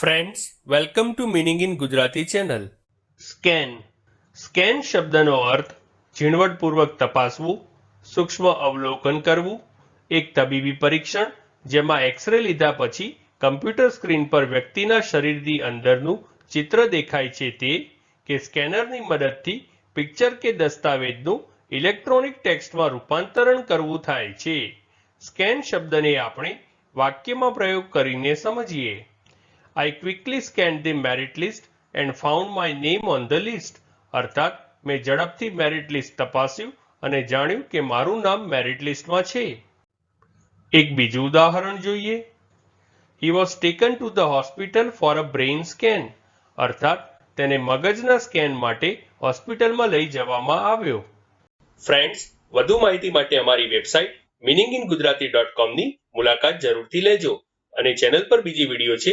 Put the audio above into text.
Friends welcome to meaning in Gujarati channel scan scan શબ્દનો અર્થ ઝીણવટપૂર્વક તપાસવું, સૂક્ષ્મ અવલોકન કરવું, એક તબીબી પરીક્ષણ, જેમાં એક્સરે લીધા પછી કમ્પ્યુટર સ્ક્રીન પર વ્યક્તિના શરીરની અંદરનું ચિત્ર દેખાય છે તે કે સ્કેનરની મદદથી પિક્ચર કે દસ્તાવેજનું ઇલેક્ટ્રોનિક ટેક્સ્ટમાં રૂપાંતરણ કરવું થાય છે. સ્કેન શબ્દને આપણે વાક્યમાં પ્રયોગ કરીને સમજીએ. I quickly scan the merit list and found my name on the list અર્થાત, મેં ઝડપથી મેરિટ લિસ્ટ તપાસ્યું અને જાણ્યું કે મારું નામ મેરિટ લિસ્ટમાં છે. એક બીજું ઉદાહરણ જોઈએ. He was taken to the hospital for a brain scan અર્થાત, તેને મગજના સ્કેન માટે હોસ્પિટલમાં લઈ જવામાં આવ્યો. ફ્રેન્ડ્સ વધુ માહિતી માટે અમારી website meaning in Gujarati dot કોમની મુલાકાત જરૂરથી લેજો અને ચેનલ પર બીજી વીડિયો છે